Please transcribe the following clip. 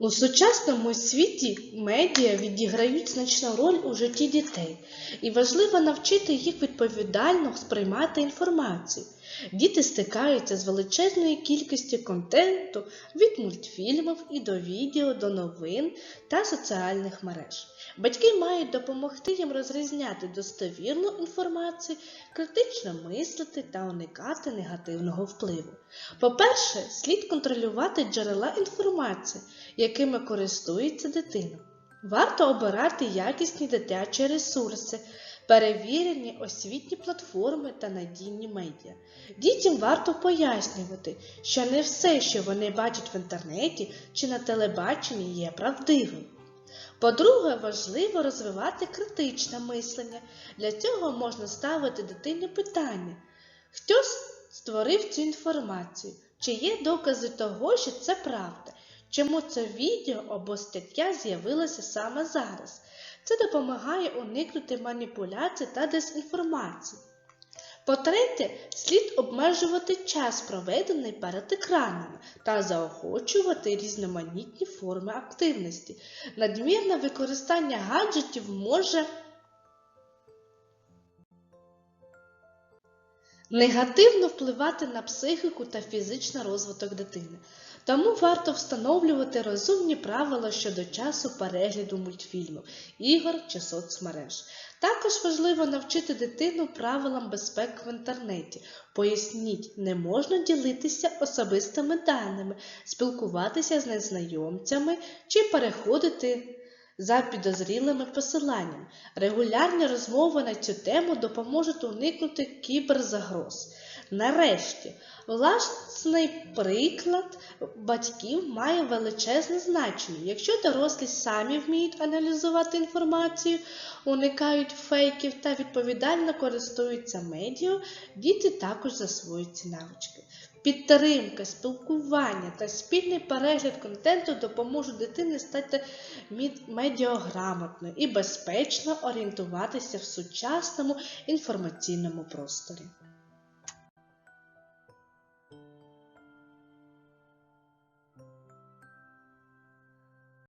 У сучасному світі медіа відіграють значну роль у житті дітей, і важливо навчити їх відповідально сприймати інформацію. Діти стикаються з величезною кількістю контенту від мультфільмів і до відео, до новин та соціальних мереж. Батьки мають допомогти їм розрізняти достовірну інформацію, критично мислити та уникати негативного впливу. По-перше, слід контролювати джерела інформації, якими користується дитина. Варто обирати якісні дитячі ресурси, перевірені освітні платформи та надійні медіа. Дітям варто пояснювати, що не все, що вони бачать в інтернеті чи на телебаченні, є правдивим. По-друге, важливо розвивати критичне мислення. Для цього можна ставити дитині питання, хто створив цю інформацію, чи є докази того, що це правда, чому це відео або стаття з'явилося саме зараз. Це допомагає уникнути маніпуляцій та дезінформації. По-третє, слід обмежувати час, проведений перед екранами, та заохочувати різноманітні форми активності. Надмірне використання гаджетів може негативно впливати на психіку та фізичний розвиток дитини. Тому варто встановлювати розумні правила щодо часу перегляду мультфільмів, ігор чи соцмереж. Також важливо навчити дитину правилам безпеки в інтернеті. Поясніть, не можна ділитися особистими даними, спілкуватися з незнайомцями чи переходити за підозрілими посиланнями. Регулярні розмови на цю тему допоможуть уникнути кіберзагроз. Нарешті, власний приклад батьків має величезне значення. Якщо дорослі самі вміють аналізувати інформацію, уникають фейків та відповідально користуються медіа, діти також засвоюють ці навички. Підтримка, спілкування та спільний перегляд контенту допоможуть дитині стати медіаграмотною і безпечно орієнтуватися в сучасному інформаційному просторі.